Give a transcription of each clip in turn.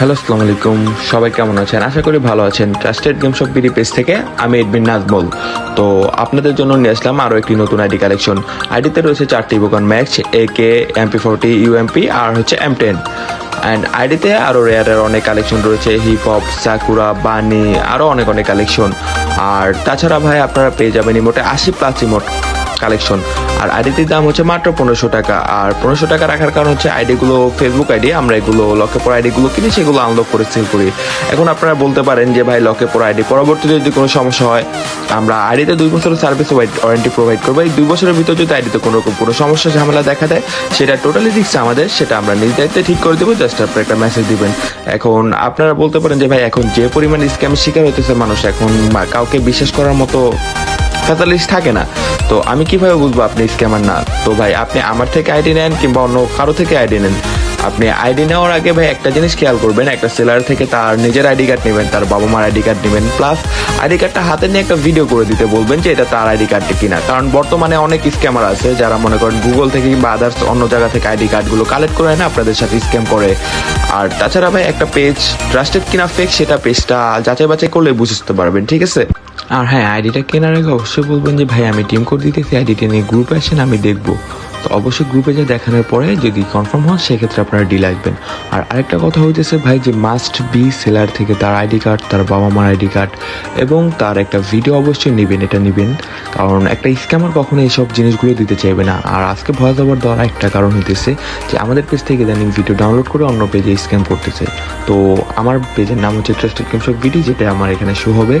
Hello, আসসালামু আলাইকুম। সবাই কেমন আছেন? আশা করি ভালো আছেন। Trusted games of BD page থেকে আমি এডমিন নাজমুল তো আপনাদের জন্য নিয়ে আসলাম আরও একটি নতুন আইডি কালেকশন আইডিতে রয়েছে চারটি বোকান match A K MP forty UMP আর হচ্ছে এম টেন অ্যান্ড আইডিতে আরও রেয়ারের অনেক কালেকশন রয়েছে। হিপ হপ সাকুরা বানি আরও অনেক অনেক কালেকশন আর তাছাড়া ভাই, আপনারা পেয়ে যাবেন ইমোটে আশি প্লাস ইমোট কালেকশন আর আইডিটির দাম হচ্ছে মাত্র পনেরোশো টাকা। আর পনেরোশো টাকা রাখার কারণ হচ্ছে আইডিগুলো ফেসবুক আইডি আমরা এগুলো লকে পর আইডিগুলো কিনে সেগুলো আনলক করে সেল করি। এখন আপনারা বলতে পারেন যে, ভাই লকে পর আইডি পরবর্তীতে যদি কোনো সমস্যা হয়, আমরা আইডিতে দুই বছরের সার্ভিস ওয়ারেন্টি প্রোভাইড করব। এই দুই বছরের ভিতর যদি আইডিতে কোনো রকম কোনো সমস্যা, ঝামেলা দেখা দেয়, সেটা টোটালি রিক্স আমাদের, সেটা আমরা নিজ দায়িত্বে ঠিক করে দেবো। জাস্ট আপনার একটা মেসেজ দিবেন। এখন আপনারা বলতে পারেন যে, ভাই, এখন যে পরিমাণ স্ক্যামের শিকার হতেছে মানুষ, এখন কাউকে বিশ্বাস করার মতো ফ্যাটালিস্ট থাকে না। তো আমি কীভাবে বুঝব আপনি স্ক্যামার না? তো ভাই, আপনি আমার থেকে আইডি নেন কিংবা অন্য কারও থেকে আইডি নেন। আপনি আইডি নেওয়ার আগে ভাই একটা জিনিস খেয়াল করবেন, একটা সেলার থেকে তার নিজের আইডি কার্ড নেবেন, তার বাবা মার আইডি কার্ড নেবেন প্লাস আইডি কার্ডটা হাতে নিয়ে একটা ভিডিও করে দিতে বলবেন যে এটা তার আইডি কার্ডটা কিনা। কারণ বর্তমানে অনেক স্ক্যামার আছে যারা মনে করেন গুগল থেকে কিংবা আদার্স অন্য জায়গা থেকে আইডি কার্ডগুলো কালেক্ট করে না, আপনাদের সাথে স্ক্যাম করে। আর তাছাড়া ভাই, একটা পেজ ট্রাস্টেড কিনা ফেক সেটা পেজটা যাচাই বাছাই করলে বুঝতে পারবেন, ঠিক আছে? আর হ্যাঁ আইডিটা কেনার আগে অবশ্যই বলবেন যে, ভাই, আমি টিম কোড দিতেছি, আইডিটা নিয়ে গ্রুপে আসেন, আমি দেখব। তো অবশ্যই গ্রুপে যা দেখানোর পরে যদি কনফার্ম হন, সেক্ষেত্রে আপনারা ডিল আসবেন। আর আরেকটা কথা হইতেছে ভাই যে মাস্ট বি সেলার থেকে তার আইডি কার্ড তার বাবা মার আইডি কার্ড এবং তার একটা ভিডিও অবশ্যই নেবেন, এটা নেবেন। কারণ একটা স্ক্যামার কখনো এইসব জিনিসগুলো দিতে চাইবে না। আর আজকে ভয় দেওয়ার দেওয়ার একটা কারণ হইতেছে যে আমাদের পেজ থেকে ইদানিং ভিডিও ডাউনলোড করে অন্য পেজে স্ক্যাম করতেছে। তো আমার পেজের নাম হচ্ছে ট্রাস্টেড গেমসব ভিডি যেটা আমার এখানে শো হবে।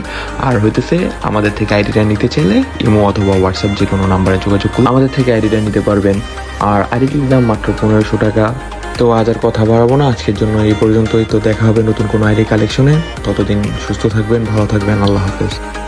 আর হইতেছে আমাদের থেকে আইডিটা নিতে চাইলে ইমো অথবা হোয়াটসঅ্যাপ যে কোনো নাম্বারে যোগাযোগ করুন। আমাদের থেকে আইডিটা নিতে পারবেন আর আইডিটির দাম মাত্র পনেরোশো টাকা। তো আজ আর কথা বাড়াবো না। আজকের জন্য এই পর্যন্তই। তো দেখা হবে নতুন কোনো আইডি কালেকশনে। ততদিন সুস্থ থাকবেন, ভালো থাকবেন। আল্লাহ হাফেজ।